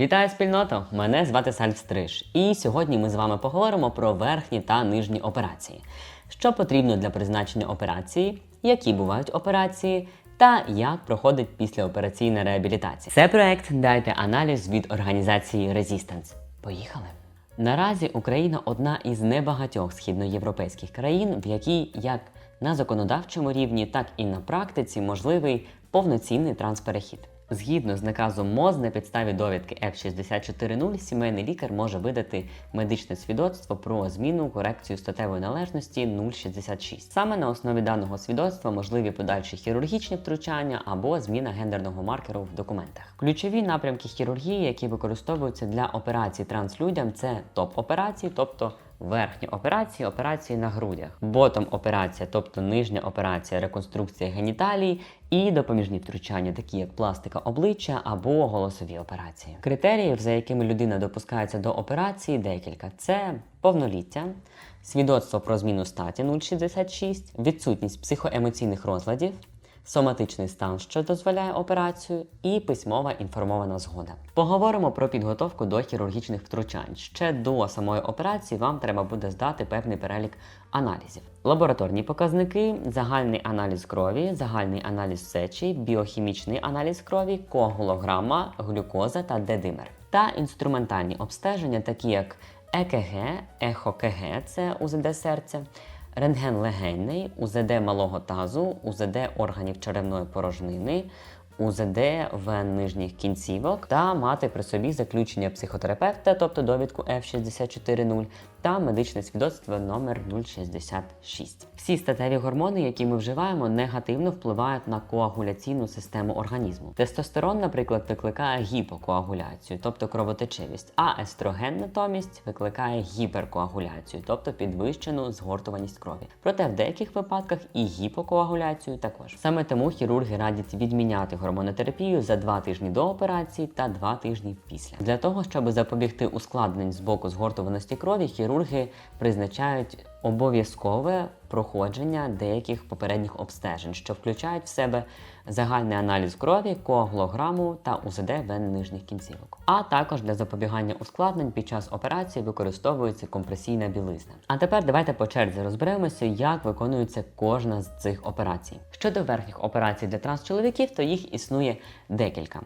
Вітаю спільноту! Мене звати Сальв Стриж, і сьогодні ми з вами поговоримо про верхні та нижні операції. Що потрібно для призначення операції, які бувають операції, та як проходить післяопераційна реабілітація. Це проект Дайте аналіз від організації Resistance. Поїхали! Наразі Україна одна із небагатьох східноєвропейських країн, в якій як на законодавчому рівні, так і на практиці можливий повноцінний трансперехід. Згідно з наказом МОЗ на підставі довідки F640, сімейний лікар може видати медичне свідоцтво про зміну корекцію статевої належності 066. Саме на основі даного свідоцтва можливі подальші хірургічні втручання або зміна гендерного маркеру в документах. Ключові напрямки хірургії, які використовуються для операцій транслюдям, це топ-операції, тобто верхні операції, операції на грудях, ботом операція, тобто нижня операція, реконструкція геніталій, і допоміжні втручання, такі як пластика обличчя або голосові операції. Критеріїв, за якими людина допускається до операції, декілька: це повноліття, свідоцтво про зміну статі 066, відсутність психоемоційних розладів. Соматичний стан, що дозволяє операцію, і письмова інформована згода. Поговоримо про підготовку до хірургічних втручань. Ще до самої операції вам треба буде здати певний перелік аналізів: лабораторні показники, загальний аналіз крові, загальний аналіз сечі, біохімічний аналіз крові, коагулограма, глюкоза та дедимер, та інструментальні обстеження, такі як ЕКГ, ЕХОКГ, це УЗД серця рентген легенний, УЗД малого тазу, УЗД органів черевної порожнини, УЗД вен нижніх кінцівок та мати при собі заключення психотерапевта, тобто довідку F640 та медичне свідоцтво номер 066. Всі статеві гормони, які ми вживаємо, негативно впливають на коагуляційну систему організму. Тестостерон, наприклад, викликає гіпокоагуляцію, тобто кровотечивість, а естроген натомість викликає гіперкоагуляцію, тобто підвищену згортуваність крові. Проте в деяких випадках і гіпокоагуляцію також. Саме тому хірурги радять відміняти гормонотерапію за два тижні до операції та два тижні після. Для того, щоб запобігти ускладнень з боку згортуваності крові, хірурги призначають обов'язкове проходження деяких попередніх обстежень, що включають в себе загальний аналіз крові, коагулограму та УЗД вен нижніх кінцівок. А також для запобігання ускладнень під час операції використовується компресійна білизна. А тепер давайте по черзі розберемося, як виконується кожна з цих операцій. Щодо верхніх операцій для трансчоловіків, то їх існує декілька.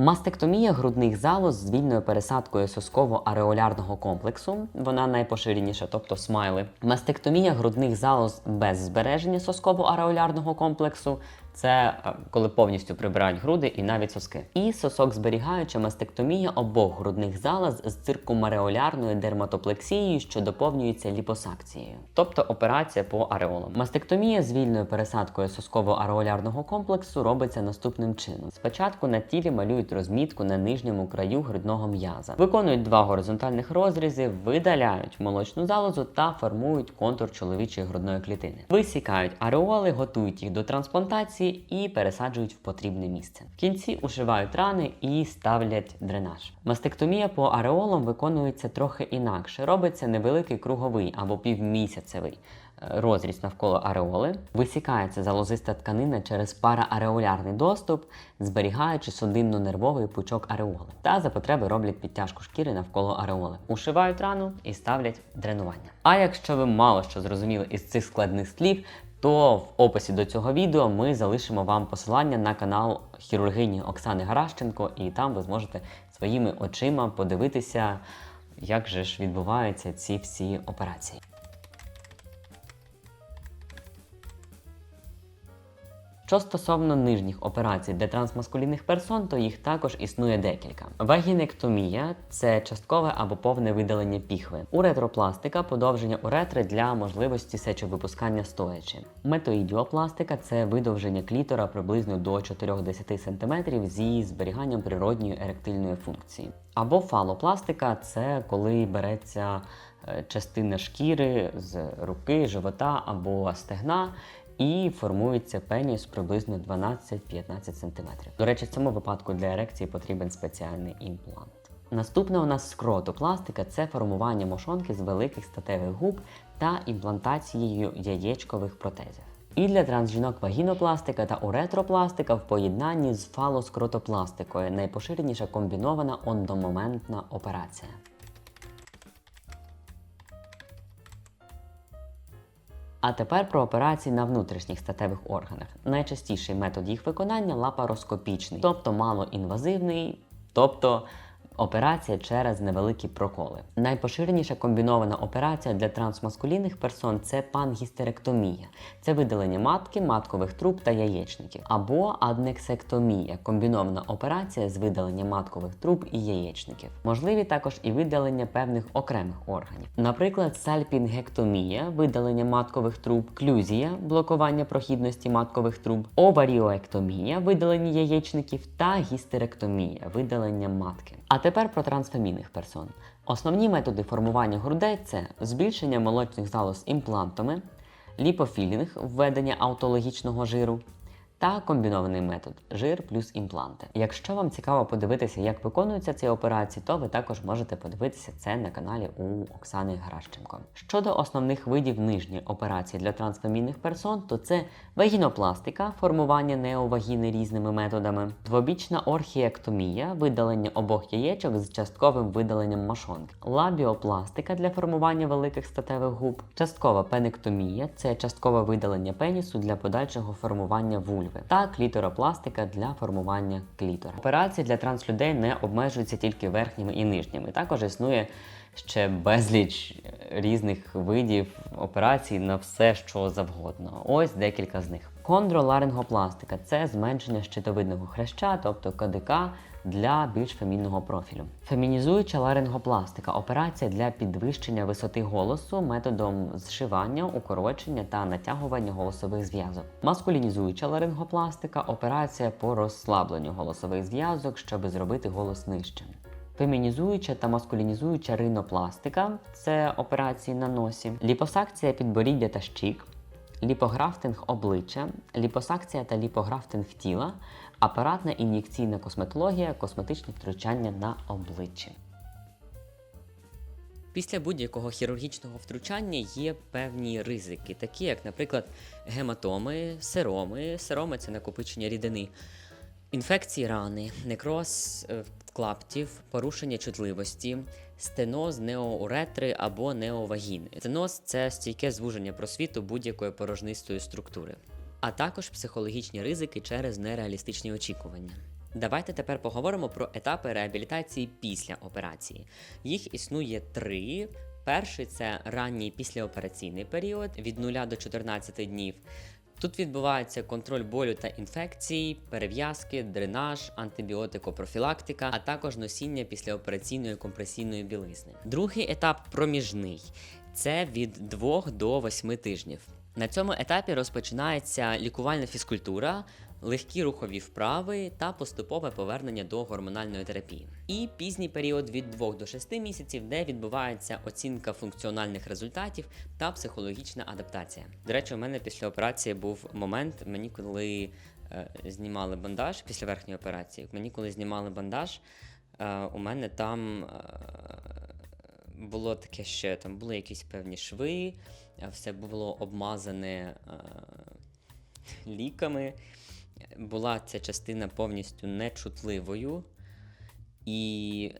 Мастектомія грудних залоз з вільною пересадкою сосково-ареолярного комплексу, вона найпоширеніша, тобто смайли. Мастектомія грудних залоз без збереження сосково-ареолярного комплексу. Це е, коли повністю прибирають груди і навіть соски. І сосок зберігаюча мастектомія обох грудних залоз з циркумареолярною дерматоплексією, що доповнюється ліпосакцією, тобто операція по ареолам. Мастектомія з вільною пересадкою сосково-ареолярного комплексу робиться наступним чином: спочатку на тілі малюють розмітку на нижньому краю грудного м'яза, виконують два горизонтальних розрізи, видаляють молочну залозу та формують контур чоловічої грудної клітини. Висікають ареоли, готують їх до трансплантації і пересаджують в потрібне місце. В кінці ушивають рани і ставлять дренаж. Мастектомія по ареолам виконується трохи інакше. Робиться невеликий круговий або півмісяцевий розріз навколо ареоли. Висікається залозиста тканина через параареолярний доступ, зберігаючи судинно-нервовий пучок ареоли. Та за потреби роблять підтяжку шкіри навколо ареоли. Ушивають рану і ставлять дренування. А якщо ви мало що зрозуміли із цих складних слів, то в описі до цього відео ми залишимо вам посилання на канал хірургині Оксани Гаращенко, і там ви зможете своїми очима подивитися, як же ж відбуваються ці всі операції. Що стосовно нижніх операцій для трансмаскулінних персон, то їх також існує декілька. Вагінектомія це часткове або повне видалення піхви. Уретропластика подовження уретри для можливості сечовипускання стоячи. Метоїдіопластика це видовження клітора приблизно до 4-10 см зі зберіганням природньої еректильної функції. Або фалопластика це коли береться е, частина шкіри з руки, живота або стегна і формується пеніс приблизно 12-15 см. До речі, в цьому випадку для ерекції потрібен спеціальний імплант. Наступна у нас скротопластика це формування мошонки з великих статевих губ та імплантацією яєчкових протезів. І для трансжінок вагінопластика та уретропластика в поєднанні з фалоскротопластикою найпоширеніша комбінована ондомоментна операція. А тепер про операції на внутрішніх статевих органах. Найчастіший метод їх виконання лапароскопічний, тобто малоінвазивний, тобто операція через невеликі проколи. Найпоширеніша комбінована операція для трансмаскулінних персон це пангістеректомія. Це видалення матки, маткових труб та яєчників. Або аднексектомія комбінована операція з видалення маткових труб і яєчників. Можливі також і видалення певних окремих органів. Наприклад, сальпінгектомія, видалення маткових труб, клюзія, блокування прохідності маткових труб, оваріоектомія, видалення яєчників та гістеректомія, видалення матки. А тепер про трансфемінних персон. Основні методи формування грудей це збільшення молочних залоз імплантами, ліпофілінг, введення аутологічного жиру та комбінований метод жир плюс імпланти. Якщо вам цікаво подивитися, як виконуються ці операції, то ви також можете подивитися це на каналі у Оксани Гращенко. Щодо основних видів нижньої операції для трансфемійних персон, то це вагінопластика, формування неовагіни різними методами, двобічна орхіектомія, видалення обох яєчок з частковим видаленням мошонки, лабіопластика для формування великих статевих губ, часткова пенектомія це часткове видалення пенісу для подальшого формування вульви, та кліторопластика для формування клітора. Операції для транслюдей не обмежуються тільки верхніми і нижніми. Також існує ще безліч е, різних видів операцій на все, що завгодно. Ось декілька з них. Хондроларингопластика це зменшення щитовидного хряща, тобто КДК, для більш фемінного профілю. Фемінізуюча ларингопластика операція для підвищення висоти голосу методом зшивання, укорочення та натягування голосових зв'язок. Маскулінізуюча ларингопластика операція по розслабленню голосових зв'язок, щоб зробити голос нижчим. Фемінізуюча та маскулінізуюча ринопластика це операції на носі, ліпосакція підборіддя та щік, ліпографтинг обличчя, ліпосакція та ліпографтинг тіла, апаратна ін'єкційна косметологія, косметичні втручання на обличчі. Після будь-якого хірургічного втручання є певні ризики, такі як, наприклад, гематоми, сероми. Сероми це накопичення рідини, інфекції рани, некроз е, клаптів, порушення чутливості, стеноз неоуретри або неовагіни. Стеноз це стійке звуження просвіту будь-якої порожнистої структури, а також психологічні ризики через нереалістичні очікування. Давайте тепер поговоримо про етапи реабілітації після операції. Їх існує три. Перший це ранній післяопераційний період від 0 до 14 днів. Тут відбувається контроль болю та інфекцій, перев'язки, дренаж, антибіотикопрофілактика, а також носіння післяопераційної компресійної білизни. Другий етап проміжний це від 2 до 8 тижнів. На цьому етапі розпочинається лікувальна фізкультура, легкі рухові вправи та поступове повернення до гормональної терапії. І пізній період від 2 до 6 місяців, де відбувається оцінка функціональних результатів та психологічна адаптація. До речі, у мене після операції був момент, мені коли е, знімали бандаж після верхньої операції. Мені коли знімали бандаж, е, у мене там. Було таке ще, там були якісь певні шви, все було обмазане е, ліками. Була ця частина повністю нечутливою, і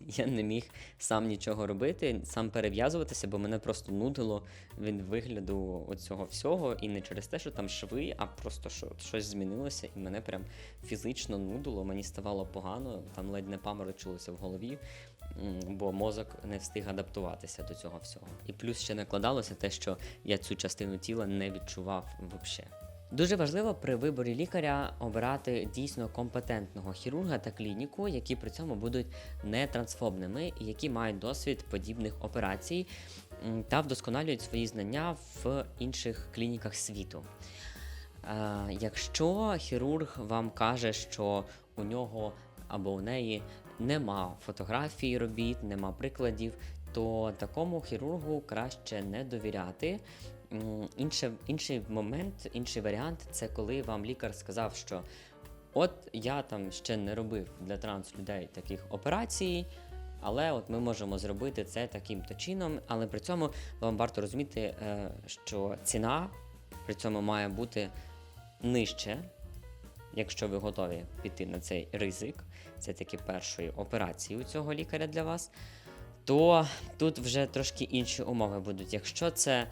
я не міг сам нічого робити, сам перев'язуватися, бо мене просто нудило від вигляду оцього всього. І не через те, що там шви, а просто що щось змінилося, і мене прям фізично нудило, мені ставало погано, там ледь не паморочилося в голові, бо мозок не встиг адаптуватися до цього всього. І плюс ще накладалося те, що я цю частину тіла не відчував взагалі. Дуже важливо при виборі лікаря обирати дійсно компетентного хірурга та клініку, які при цьому будуть не трансфобними які мають досвід подібних операцій та вдосконалюють свої знання в інших клініках світу. Е, якщо хірург вам каже, що у нього або у неї нема фотографій робіт, нема прикладів, то такому хірургу краще не довіряти. Інше, інший момент, інший варіант це коли вам лікар сказав, що от я там ще не робив для транс людей таких операцій, але от ми можемо зробити це таким-то чином. Але при цьому вам варто розуміти, е, що ціна При цьому має бути нижче, якщо ви готові піти на цей ризик, це таки першої операції у цього лікаря для вас, то тут вже трошки інші умови будуть. Якщо це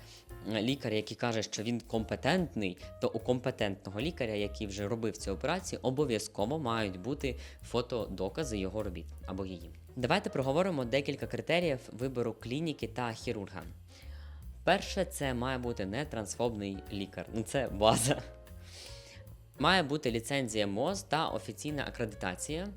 лікар, який каже, що він компетентний, то у компетентного лікаря, який вже робив цю операцію, обов'язково мають бути фотодокази його робіт або її. Давайте проговоримо декілька критеріїв вибору клініки та хірурга. Перше, це має бути не трансфобний лікар. Ну це база. Має бути ліцензія МОЗ та офіційна акредитація,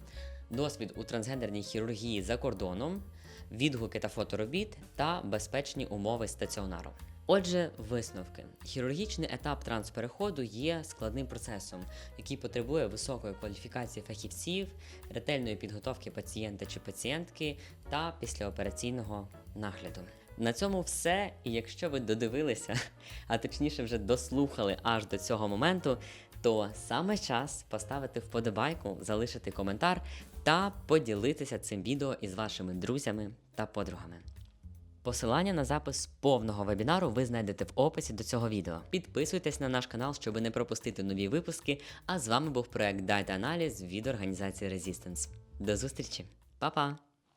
досвід у трансгендерній хірургії за кордоном, відгуки та фоторобіт та безпечні умови стаціонару. Отже, висновки. Хірургічний етап транспереходу є складним процесом, який потребує високої кваліфікації фахівців, ретельної підготовки пацієнта чи пацієнтки та післяопераційного нагляду. На цьому все. І якщо ви додивилися, а точніше вже дослухали аж до цього моменту, то саме час поставити вподобайку, залишити коментар та поділитися цим відео із вашими друзями та подругами. Посилання на запис повного вебінару ви знайдете в описі до цього відео. Підписуйтесь на наш канал, щоб не пропустити нові випуски. А з вами був проект Дайте Аналіз від організації Resistance. До зустрічі, Па-па!